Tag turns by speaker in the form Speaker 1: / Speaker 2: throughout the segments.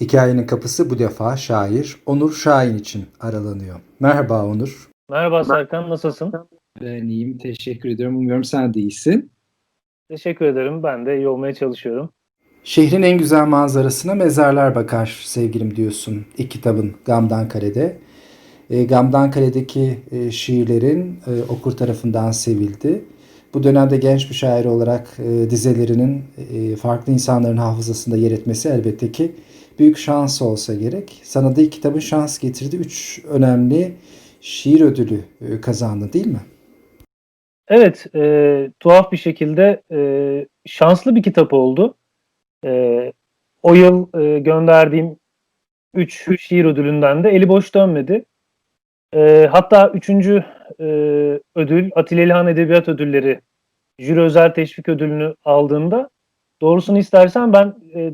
Speaker 1: Hikayenin kapısı bu defa şair Onur Şahin için aralanıyor. Merhaba Onur.
Speaker 2: Merhaba Serkan, nasılsın?
Speaker 3: Ben iyiyim, teşekkür ediyorum. Umuyorum sen de iyisin.
Speaker 2: Teşekkür ederim. Ben de iyi olmaya çalışıyorum.
Speaker 1: Şehrin en güzel manzarasına mezarlar bakar sevgilim diyorsun ilk kitabın Gamdan Kale'de. E, Gamdan Kale'deki e, şiirlerin e, okur tarafından sevildi. Bu dönemde genç bir şair olarak e, dizelerinin e, farklı insanların hafızasında yer etmesi elbette ki büyük şans olsa gerek. Sana da kitabın şans getirdi. Üç önemli şiir ödülü e, kazandın değil mi?
Speaker 2: Evet, e, tuhaf bir şekilde e, şanslı bir kitap oldu. E, o yıl e, gönderdiğim 3 şiir ödülünden de eli boş dönmedi. E, hatta üçüncü e, ödül Atilla İlhan Edebiyat Ödülleri Jüri Özel Teşvik Ödülünü aldığımda doğrusunu istersen ben e,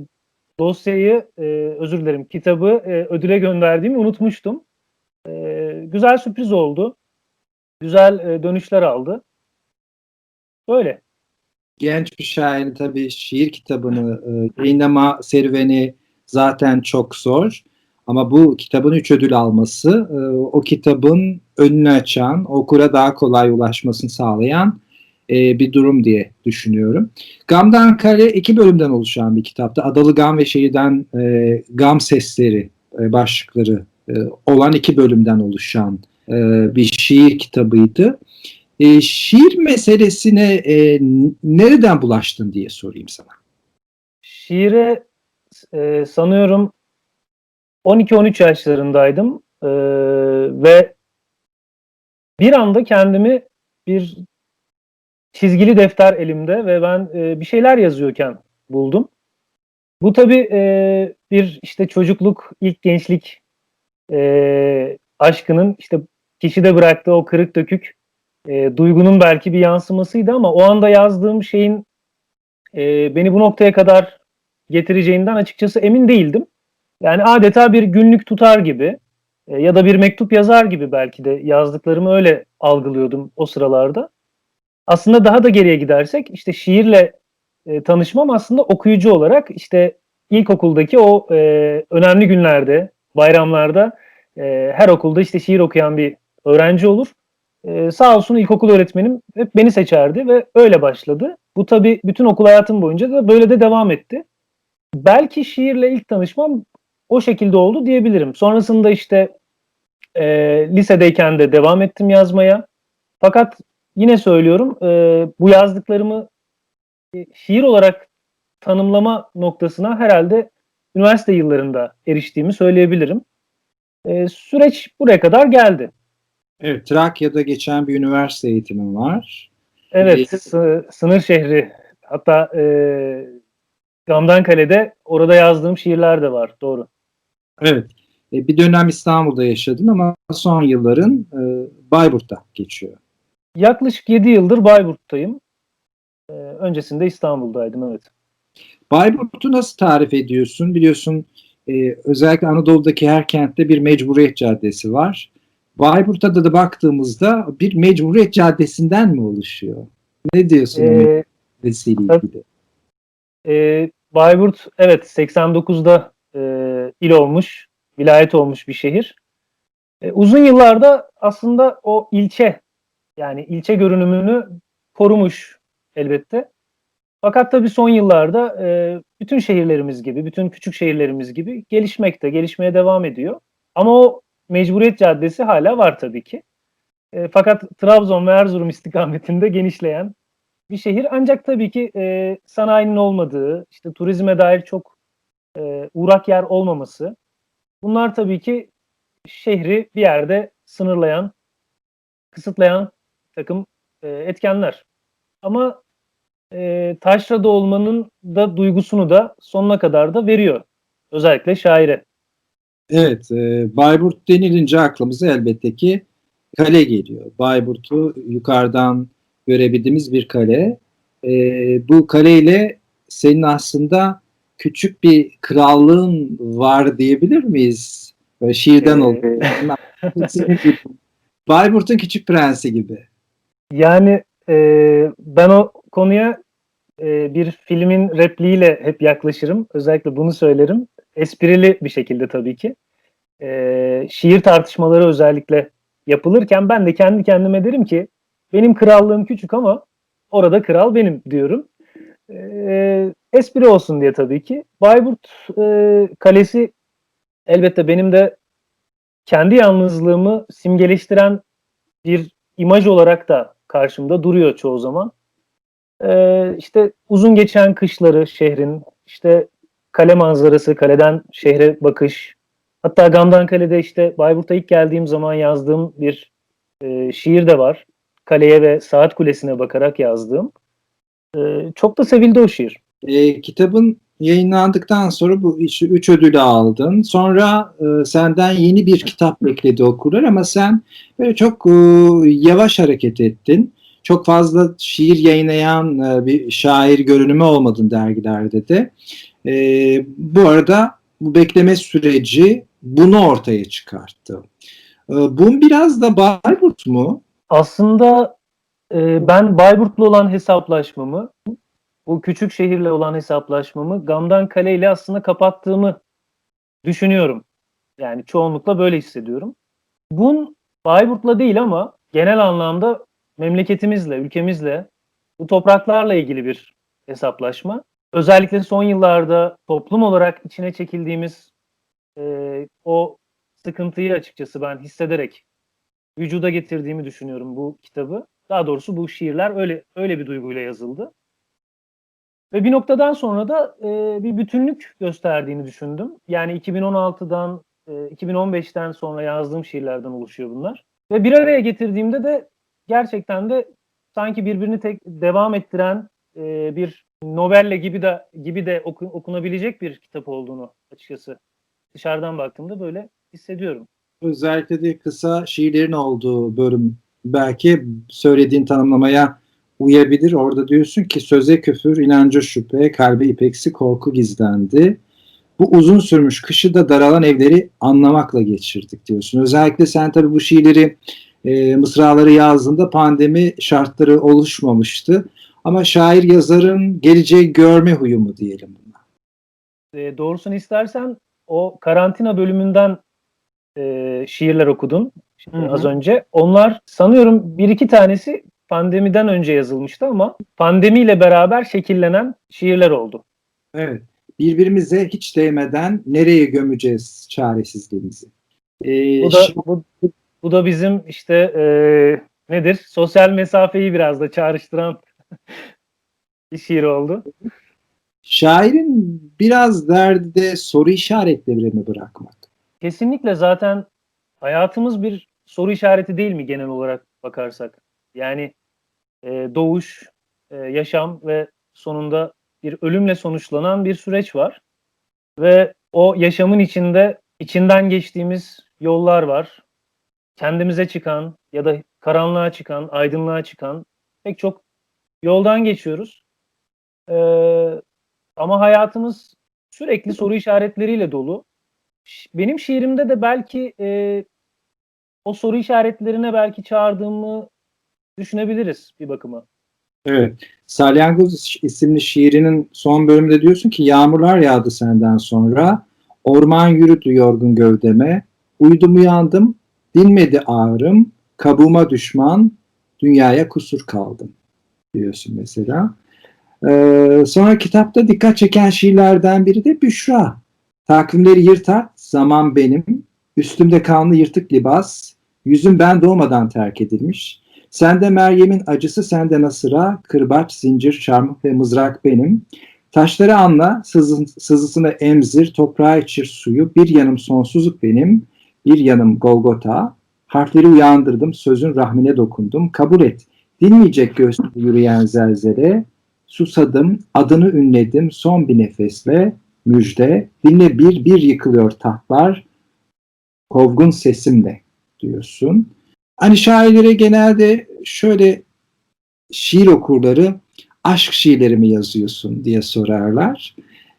Speaker 2: dosyayı, e, özür dilerim kitabı e, ödüle gönderdiğimi unutmuştum. E, güzel sürpriz oldu. Güzel e, dönüşler aldı. Böyle.
Speaker 3: Genç bir şairin tabii şiir kitabını e, yayınlama serüveni zaten çok zor. Ama bu kitabın üç ödül alması e, o kitabın önünü açan, okura daha kolay ulaşmasını sağlayan e, bir durum diye düşünüyorum. Gamdan Kale iki bölümden oluşan bir kitaptı. Adalı Gam ve Şehirden e, Gam Sesleri e, başlıkları e, olan iki bölümden oluşan e, bir şiir kitabıydı. E, şiir meselesine e, nereden bulaştın diye sorayım sana.
Speaker 2: Şiire e, sanıyorum 12-13 yaşlarındaydım e, ve bir anda kendimi bir çizgili defter elimde ve ben e, bir şeyler yazıyorken buldum. Bu tabii e, bir işte çocukluk, ilk gençlik e, aşkının işte kişide bıraktığı o kırık dökük e, duygunun belki bir yansımasıydı ama o anda yazdığım şeyin e, beni bu noktaya kadar getireceğinden açıkçası emin değildim. Yani adeta bir günlük tutar gibi e, ya da bir mektup yazar gibi belki de yazdıklarımı öyle algılıyordum o sıralarda. Aslında daha da geriye gidersek işte şiirle e, tanışmam aslında okuyucu olarak işte ilkokuldaki o e, önemli günlerde, bayramlarda e, her okulda işte şiir okuyan bir öğrenci olur. Ee, sağ olsun ilkokul öğretmenim hep beni seçerdi ve öyle başladı. Bu tabii bütün okul hayatım boyunca da böyle de devam etti. Belki şiirle ilk tanışmam o şekilde oldu diyebilirim. Sonrasında işte e, lisedeyken de devam ettim yazmaya. Fakat yine söylüyorum e, bu yazdıklarımı e, şiir olarak tanımlama noktasına herhalde üniversite yıllarında eriştiğimi söyleyebilirim. E, süreç buraya kadar geldi.
Speaker 3: Evet, Trakya'da geçen bir üniversite eğitimim var.
Speaker 2: Evet, sı- sınır şehri. Hatta e, Gamdan Kale'de orada yazdığım şiirler de var. Doğru.
Speaker 3: Evet, e, bir dönem İstanbul'da yaşadın ama son yılların e, Bayburt'ta geçiyor.
Speaker 2: Yaklaşık 7 yıldır Bayburt'tayım. E, öncesinde İstanbul'daydım, evet.
Speaker 3: Bayburt'u nasıl tarif ediyorsun? Biliyorsun e, özellikle Anadolu'daki her kentte bir mecburiyet caddesi var. Bayburt'a da, da baktığımızda bir mecburiyet caddesinden mi oluşuyor? Ne diyorsun
Speaker 2: Ee,
Speaker 3: caddesiyle ilgili?
Speaker 2: E, Bayburt, evet 89'da e, il olmuş, vilayet olmuş bir şehir. E, uzun yıllarda aslında o ilçe, yani ilçe görünümünü korumuş elbette. Fakat tabii son yıllarda e, bütün şehirlerimiz gibi, bütün küçük şehirlerimiz gibi gelişmekte, gelişmeye devam ediyor. Ama o mecburiyet caddesi hala var tabii ki. E, fakat Trabzon ve Erzurum istikametinde genişleyen bir şehir. Ancak tabii ki e, sanayinin olmadığı, işte turizme dair çok e, uğrak yer olmaması. Bunlar tabii ki şehri bir yerde sınırlayan, kısıtlayan takım e, etkenler. Ama e, taşrada olmanın da duygusunu da sonuna kadar da veriyor. Özellikle şaire.
Speaker 3: Evet, e, Bayburt denilince aklımıza elbette ki kale geliyor. Bayburt'u yukarıdan görebildiğimiz bir kale. E, bu kaleyle senin aslında küçük bir krallığın var diyebilir miyiz? Böyle şiirden
Speaker 2: Ee,
Speaker 3: oldu. Bayburt'un küçük prensi gibi.
Speaker 2: Yani e, ben o konuya e, bir filmin repliğiyle hep yaklaşırım. Özellikle bunu söylerim. Esprili bir şekilde tabii ki. E, şiir tartışmaları özellikle yapılırken ben de kendi kendime derim ki benim krallığım küçük ama orada kral benim diyorum. E, espri olsun diye tabii ki. Bayburt e, Kalesi elbette benim de kendi yalnızlığımı simgeleştiren bir imaj olarak da karşımda duruyor çoğu zaman. Ee, işte uzun geçen kışları şehrin, işte kale manzarası, kaleden şehre bakış. Hatta Gamdan Kale'de işte Bayburt'a ilk geldiğim zaman yazdığım bir e, şiir de var. Kaleye ve saat kulesine bakarak yazdığım. Ee, çok da sevildi o şiir.
Speaker 3: E, kitabın yayınlandıktan sonra bu üç, üç ödülü aldın. Sonra e, senden yeni bir kitap bekledi okurlar ama sen böyle çok e, yavaş hareket ettin. Çok fazla şiir yayınlayan e, bir şair görünümü olmadın dergilerde de. E, bu arada bu bekleme süreci bunu ortaya çıkarttı. E, bu biraz da Bayburt mu?
Speaker 2: Aslında e, ben Bayburt'la olan hesaplaşmamı, bu küçük şehirle olan hesaplaşmamı Gamdan Kale ile aslında kapattığımı düşünüyorum. Yani çoğunlukla böyle hissediyorum. Bun Bayburt'la değil ama genel anlamda memleketimizle, ülkemizle, bu topraklarla ilgili bir hesaplaşma. Özellikle son yıllarda toplum olarak içine çekildiğimiz e, o sıkıntıyı açıkçası ben hissederek vücuda getirdiğimi düşünüyorum bu kitabı. Daha doğrusu bu şiirler öyle öyle bir duyguyla yazıldı. Ve bir noktadan sonra da e, bir bütünlük gösterdiğini düşündüm. Yani 2016'dan, e, 2015'ten sonra yazdığım şiirlerden oluşuyor bunlar. Ve bir araya getirdiğimde de gerçekten de sanki birbirini tek devam ettiren e, bir novelle gibi de gibi de oku- okunabilecek bir kitap olduğunu açıkçası dışarıdan baktığımda böyle hissediyorum.
Speaker 3: Özellikle de kısa şiirlerin olduğu bölüm belki söylediğin tanımlamaya uyabilir. Orada diyorsun ki söze küfür, inanca şüphe, kalbe ipeksi korku gizlendi. Bu uzun sürmüş kışı da daralan evleri anlamakla geçirdik diyorsun. Özellikle sen tabii bu şiirleri e, mısraları yazdığında pandemi şartları oluşmamıştı. Ama şair yazarın geleceği görme huyu mu diyelim buna.
Speaker 2: E, doğrusunu istersen o karantina bölümünden e, şiirler okudun
Speaker 3: Hı hı.
Speaker 2: az önce. Onlar sanıyorum bir iki tanesi pandemiden önce yazılmıştı ama pandemiyle beraber şekillenen şiirler oldu.
Speaker 3: Evet. Birbirimize hiç değmeden nereye gömeceğiz çaresizliğimizi? Ee,
Speaker 2: Bu da bu, bu da bizim işte e, nedir? Sosyal mesafeyi biraz da çağrıştıran bir şiir oldu.
Speaker 3: Şairin biraz derdi de soru işaretlerini bırakmak.
Speaker 2: Kesinlikle zaten hayatımız bir soru işareti değil mi genel olarak bakarsak? Yani e, doğuş, e, yaşam ve sonunda bir ölümle sonuçlanan bir süreç var. Ve o yaşamın içinde içinden geçtiğimiz yollar var. Kendimize çıkan ya da karanlığa çıkan, aydınlığa çıkan pek çok yoldan geçiyoruz. E, ama hayatımız sürekli soru işaretleriyle dolu. Benim şiirimde de belki e, o soru işaretlerine belki çağırdığımı düşünebiliriz bir bakıma.
Speaker 3: Evet. Salyangoz isimli şiirinin son bölümünde diyorsun ki yağmurlar yağdı senden sonra. Orman yürüdü yorgun gövdeme. Uyudum uyandım. Dinmedi ağrım. Kabuğuma düşman. Dünyaya kusur kaldım. Diyorsun mesela. Ee, sonra kitapta dikkat çeken şiirlerden biri de Büşra. Takvimleri yırtar, zaman benim. Üstümde kanlı yırtık libas. Yüzüm ben doğmadan terk edilmiş. Sende Meryem'in acısı, sende Nasır'a, kırbaç, zincir, çarmıh ve mızrak benim. Taşları anla, sızı, sızısını emzir, toprağa içir suyu, bir yanım sonsuzluk benim, bir yanım Golgota. Harfleri uyandırdım, sözün rahmine dokundum, kabul et. Dinmeyecek göğsümde yürüyen zelzele, susadım, adını ünledim son bir nefesle, müjde, dinle bir bir yıkılıyor tahtlar, kovgun sesimle diyorsun. Hani şairlere genelde şöyle şiir okurları aşk şiirleri mi yazıyorsun diye sorarlar.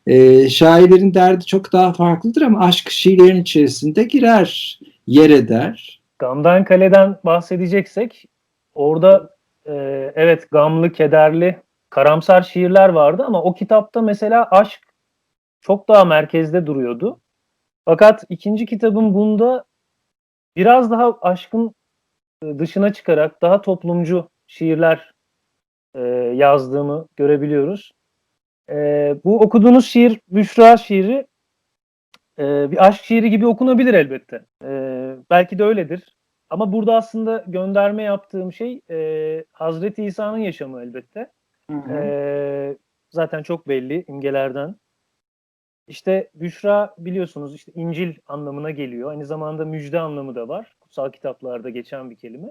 Speaker 3: Ee, şairlerin derdi çok daha farklıdır ama aşk şiirlerin içerisinde girer, yer eder.
Speaker 2: Gamdan Kale'den bahsedeceksek orada e, evet gamlı, kederli, karamsar şiirler vardı ama o kitapta mesela aşk çok daha merkezde duruyordu. Fakat ikinci kitabım bunda biraz daha aşkın e, dışına çıkarak daha toplumcu şiirler e, yazdığımı görebiliyoruz. E, bu okuduğunuz şiir Büşra şiiri e, bir aşk şiiri gibi okunabilir elbette. E, belki de öyledir. Ama burada aslında gönderme yaptığım şey e, Hazreti İsa'nın yaşamı elbette.
Speaker 3: Hı hı.
Speaker 2: E, zaten çok belli imgelerden. İşte Büşra biliyorsunuz işte İncil anlamına geliyor. Aynı zamanda müjde anlamı da var. Kutsal kitaplarda geçen bir kelime.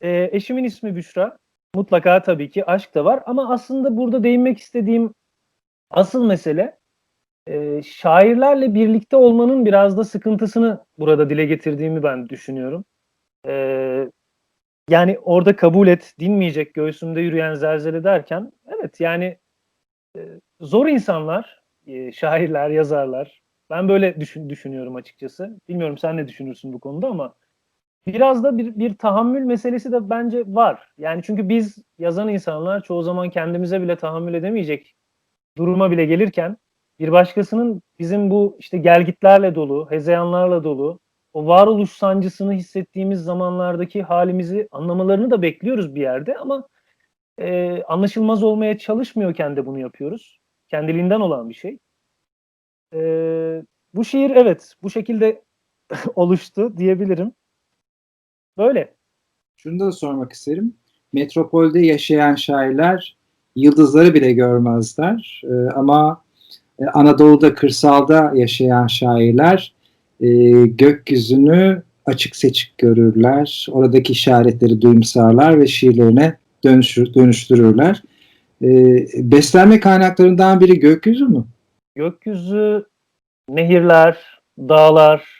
Speaker 2: E, eşimin ismi Büşra. Mutlaka tabii ki aşk da var ama aslında burada değinmek istediğim asıl mesele e, şairlerle birlikte olmanın biraz da sıkıntısını burada dile getirdiğimi ben düşünüyorum. E, yani orada kabul et, dinmeyecek göğsümde yürüyen zelzele derken evet yani e, zor insanlar, e, şairler, yazarlar. Ben böyle düşün, düşünüyorum açıkçası. Bilmiyorum sen ne düşünürsün bu konuda ama biraz da bir, bir tahammül meselesi de bence var. Yani çünkü biz yazan insanlar çoğu zaman kendimize bile tahammül edemeyecek duruma bile gelirken bir başkasının bizim bu işte gelgitlerle dolu, hezeyanlarla dolu, o varoluş sancısını hissettiğimiz zamanlardaki halimizi anlamalarını da bekliyoruz bir yerde ama e, anlaşılmaz olmaya çalışmıyorken de bunu yapıyoruz. Kendiliğinden olan bir şey. E, bu şiir evet bu şekilde oluştu diyebilirim. Böyle.
Speaker 3: Şunu da sormak isterim. Metropolde yaşayan şairler yıldızları bile görmezler. Ee, ama e, Anadolu'da, kırsalda yaşayan şairler e, gökyüzünü açık seçik görürler. Oradaki işaretleri duyumsarlar ve şiirlerine dönüşür, dönüştürürler. E, beslenme kaynaklarından biri gökyüzü mü?
Speaker 2: Gökyüzü, nehirler, dağlar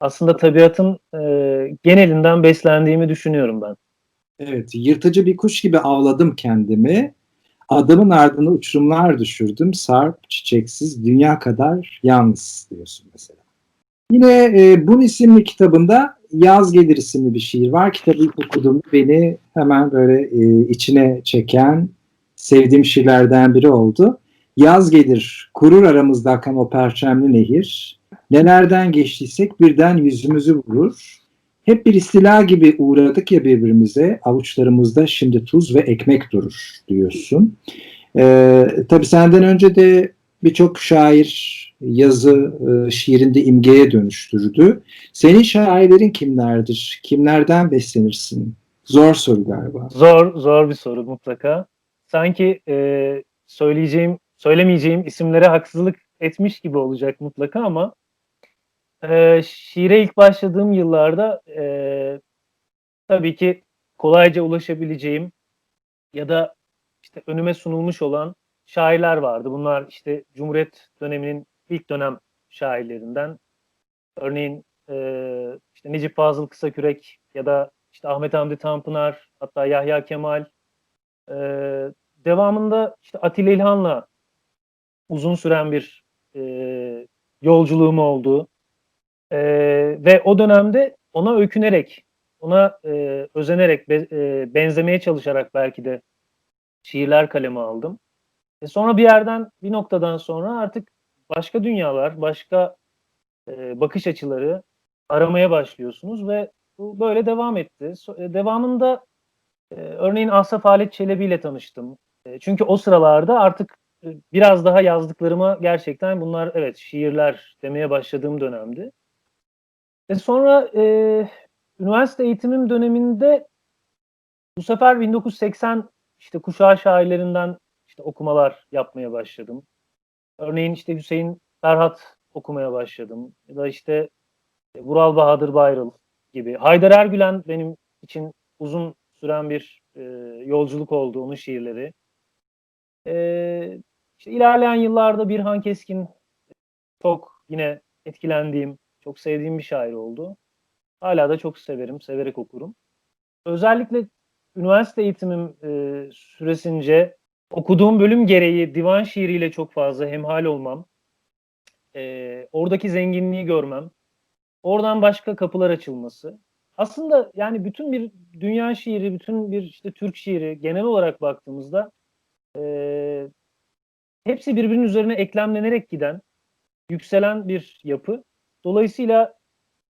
Speaker 2: aslında tabiatın e, genelinden beslendiğimi düşünüyorum ben.
Speaker 3: Evet, yırtıcı bir kuş gibi avladım kendimi. Adamın ardına uçurumlar düşürdüm. Sarp, çiçeksiz, dünya kadar yalnız diyorsun mesela. Yine e, Bun isimli kitabında Yaz Gelir isimli bir şiir var. Kitabı okuduğumda beni hemen böyle e, içine çeken, sevdiğim şiirlerden biri oldu. Yaz gelir, kurur aramızda akan o perçemli nehir. Nelerden geçtiysek birden yüzümüzü vurur. Hep bir istila gibi uğradık ya birbirimize, avuçlarımızda şimdi tuz ve ekmek durur diyorsun. Ee, tabii senden önce de birçok şair yazı e, şiirinde imgeye dönüştürdü. Senin şairlerin kimlerdir? Kimlerden beslenirsin? Zor soru galiba.
Speaker 2: Zor, zor bir soru mutlaka. Sanki e, söyleyeceğim, söylemeyeceğim isimlere haksızlık etmiş gibi olacak mutlaka ama e, şiire ilk başladığım yıllarda e, tabii ki kolayca ulaşabileceğim ya da işte önüme sunulmuş olan şairler vardı. Bunlar işte Cumhuriyet döneminin ilk dönem şairlerinden. Örneğin e, işte Necip Fazıl Kısakürek ya da işte Ahmet Hamdi Tanpınar, hatta Yahya Kemal. E, devamında işte Atilla İlhan'la uzun süren bir e, yolculuğum oldu. E, ve o dönemde ona öykünerek, ona e, özenerek, be, e, benzemeye çalışarak belki de şiirler kaleme aldım. E sonra bir yerden, bir noktadan sonra artık başka dünyalar, başka e, bakış açıları aramaya başlıyorsunuz ve bu böyle devam etti. So- e, devamında e, örneğin Asaf Halet Çelebi ile tanıştım. E, çünkü o sıralarda artık e, biraz daha yazdıklarıma gerçekten bunlar evet şiirler demeye başladığım dönemdi. Ve sonra e, üniversite eğitimim döneminde bu sefer 1980 işte kuşağı şairlerinden işte okumalar yapmaya başladım. Örneğin işte Hüseyin Ferhat okumaya başladım. Ya da işte Vural Bahadır Bayrıl gibi. Haydar Ergülen benim için uzun süren bir e, yolculuk oldu onun şiirleri. E, işte ilerleyen yıllarda Birhan Keskin çok yine etkilendiğim, çok sevdiğim bir şair oldu. Hala da çok severim, severek okurum. Özellikle üniversite eğitimim e, süresince okuduğum bölüm gereği divan şiiriyle çok fazla hemhal olmam, e, oradaki zenginliği görmem, oradan başka kapılar açılması. Aslında yani bütün bir dünya şiiri, bütün bir işte Türk şiiri genel olarak baktığımızda e, hepsi birbirinin üzerine eklemlenerek giden, yükselen bir yapı. Dolayısıyla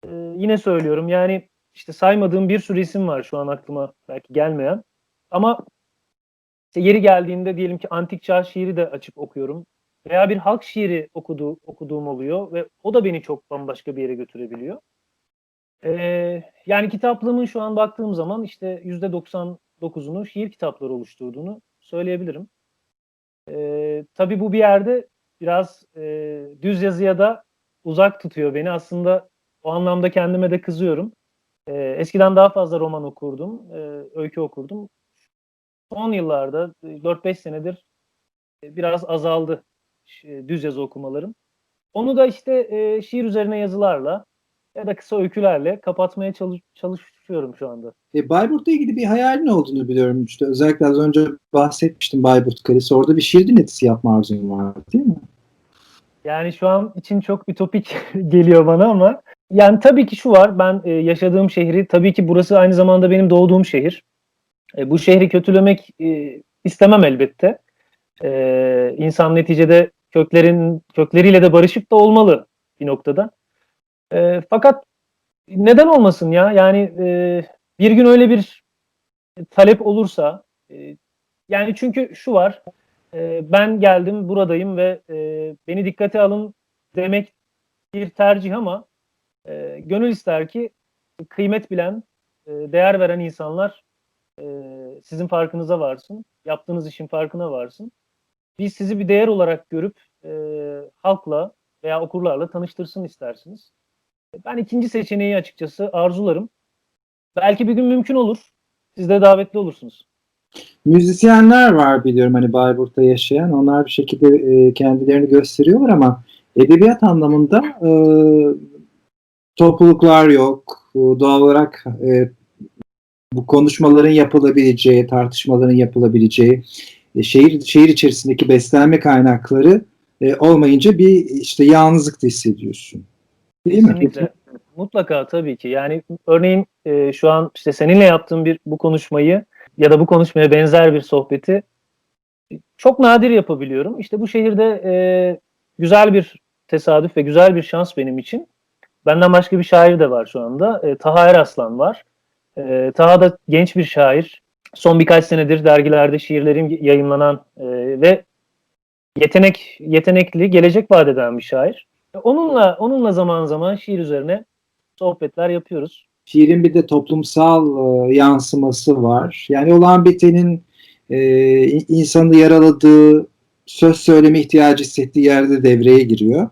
Speaker 2: e, yine söylüyorum yani işte saymadığım bir sürü isim var şu an aklıma belki gelmeyen. Ama işte yeri geldiğinde diyelim ki antik çağ şiiri de açıp okuyorum. Veya bir halk şiiri okuduğu, okuduğum oluyor ve o da beni çok bambaşka bir yere götürebiliyor. Ee, yani kitaplığımın şu an baktığım zaman işte %99'unu şiir kitapları oluşturduğunu söyleyebilirim. Ee, tabii bu bir yerde biraz e, düz yazıya da uzak tutuyor beni. Aslında o anlamda kendime de kızıyorum. Ee, eskiden daha fazla roman okurdum, e, öykü okurdum. Son yıllarda e, 4-5 senedir e, biraz azaldı ş- düz yazı okumalarım. Onu da işte e, şiir üzerine yazılarla ya da kısa öykülerle kapatmaya çalış- çalışıyorum şu anda.
Speaker 3: E, Bayburt'la ilgili bir hayalin olduğunu biliyorum. İşte özellikle az önce bahsetmiştim Bayburt Kalesi. Orada bir şiir dinletisi yapma arzun var değil mi?
Speaker 2: Yani şu an için çok ütopik geliyor bana ama yani tabii ki şu var ben e, yaşadığım şehri tabii ki burası aynı zamanda benim doğduğum şehir. E, bu şehri kötülemek e, istemem elbette. E, insan neticede köklerin kökleriyle de barışık da olmalı bir noktada. Fakat neden olmasın ya? Yani bir gün öyle bir talep olursa yani çünkü şu var e, ben geldim buradayım ve e, beni dikkate alın demek bir tercih ama e, gönül ister ki kıymet bilen, e, değer veren insanlar e, sizin farkınıza varsın, yaptığınız işin farkına varsın. Biz sizi bir değer olarak görüp e, halkla veya okurlarla tanıştırsın istersiniz. Ben ikinci seçeneği açıkçası arzularım. Belki bir gün mümkün olur. Siz de davetli olursunuz.
Speaker 3: Müzisyenler var biliyorum hani Bayburt'ta yaşayan. Onlar bir şekilde e, kendilerini gösteriyorlar ama edebiyat anlamında e, topluluklar yok. E, Doğal olarak e, bu konuşmaların yapılabileceği, tartışmaların yapılabileceği, e, şehir şehir içerisindeki beslenme kaynakları e, olmayınca bir işte yalnızlık da hissediyorsun. Değil mi?
Speaker 2: Mutlaka tabii ki. Yani örneğin e, şu an işte seninle yaptığım bir bu konuşmayı ya da bu konuşmaya benzer bir sohbeti çok nadir yapabiliyorum. İşte bu şehirde e, güzel bir tesadüf ve güzel bir şans benim için. Benden başka bir şair de var şu anda. E, Taha Eraslan var. E, Taha da genç bir şair. Son birkaç senedir dergilerde şiirlerim yayınlanan e, ve yetenek yetenekli, gelecek vaat eden bir şair. Onunla onunla zaman zaman şiir üzerine sohbetler yapıyoruz.
Speaker 3: Şiirin bir de toplumsal e, yansıması var. Yani olan bitenin e, insanı yaraladığı, söz söyleme ihtiyacı hissettiği yerde devreye giriyor.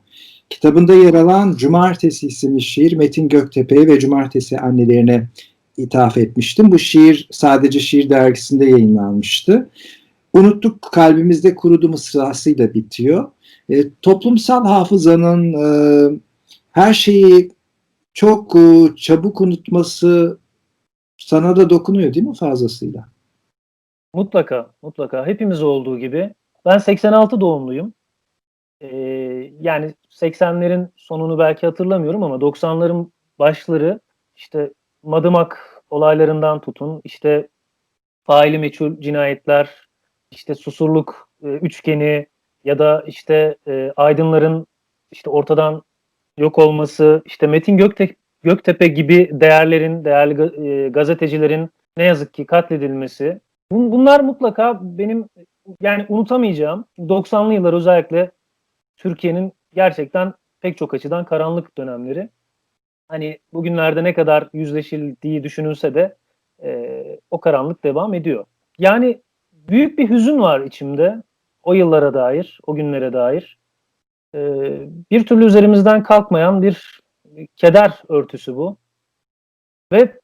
Speaker 3: Kitabında yer alan Cumartesi isimli şiir Metin Göktepe'ye ve Cumartesi annelerine ithaf etmiştim. Bu şiir sadece şiir dergisinde yayınlanmıştı. Unuttuk kalbimizde kurudu mısrasıyla bitiyor. E, toplumsal hafızanın e, her şeyi çok e, çabuk unutması sana da dokunuyor değil mi fazlasıyla?
Speaker 2: Mutlaka, mutlaka. Hepimiz olduğu gibi. Ben 86 doğumluyum. Ee, yani 80'lerin sonunu belki hatırlamıyorum ama 90'ların başları işte Madımak olaylarından tutun, işte faili meçhul cinayetler, işte susurluk e, üçgeni ya da işte e, aydınların işte ortadan yok olması, işte Metin Gökte Göktepe gibi değerlerin, değerli e, gazetecilerin ne yazık ki katledilmesi. Bun- Bunlar mutlaka benim yani unutamayacağım 90'lı yıllar özellikle Türkiye'nin gerçekten pek çok açıdan karanlık dönemleri. Hani bugünlerde ne kadar yüzleşildiği düşünülse de e, o karanlık devam ediyor. Yani büyük bir hüzün var içimde o yıllara dair, o günlere dair. E, bir türlü üzerimizden kalkmayan bir keder örtüsü bu. Ve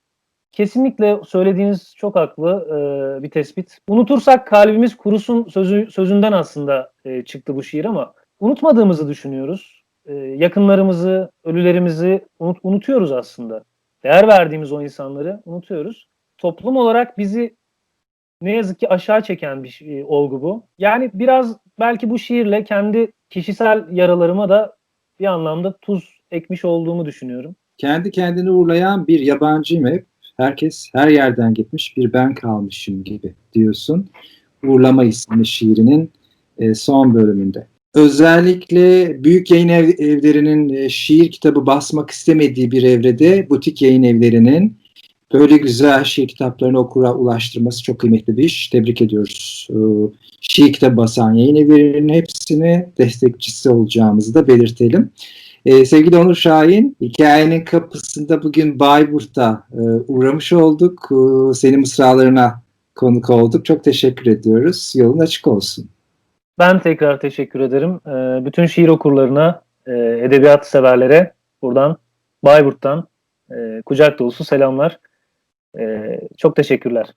Speaker 2: kesinlikle söylediğiniz çok haklı e, bir tespit. Unutursak kalbimiz kurusun sözü, sözünden aslında e, çıktı bu şiir ama unutmadığımızı düşünüyoruz. E, yakınlarımızı, ölülerimizi unut, unutuyoruz aslında. Değer verdiğimiz o insanları unutuyoruz. Toplum olarak bizi ne yazık ki aşağı çeken bir şey- olgu bu. Yani biraz belki bu şiirle kendi kişisel yaralarıma da bir anlamda tuz ekmiş olduğumu düşünüyorum.
Speaker 3: Kendi kendini uğurlayan bir yabancıyım hep. Herkes her yerden gitmiş bir ben kalmışım gibi diyorsun. Uğurlama isimli şiirinin e, son bölümünde. Özellikle büyük yayın ev- evlerinin e, şiir kitabı basmak istemediği bir evrede butik yayın evlerinin böyle güzel şiir kitaplarını okura ulaştırması çok kıymetli bir iş. Tebrik ediyoruz. Ee, Şiir kitabı basan yayın evlerinin hepsini destekçisi olacağımızı da belirtelim. Ee, sevgili Onur Şahin, hikayenin kapısında bugün Bayburt'ta e, uğramış olduk. Ee, senin mısralarına konuk olduk. Çok teşekkür ediyoruz. Yolun açık olsun.
Speaker 2: Ben tekrar teşekkür ederim. Ee, bütün şiir okurlarına, e, edebiyat severlere buradan Bayburt'tan e, kucak dolusu selamlar. E, çok teşekkürler.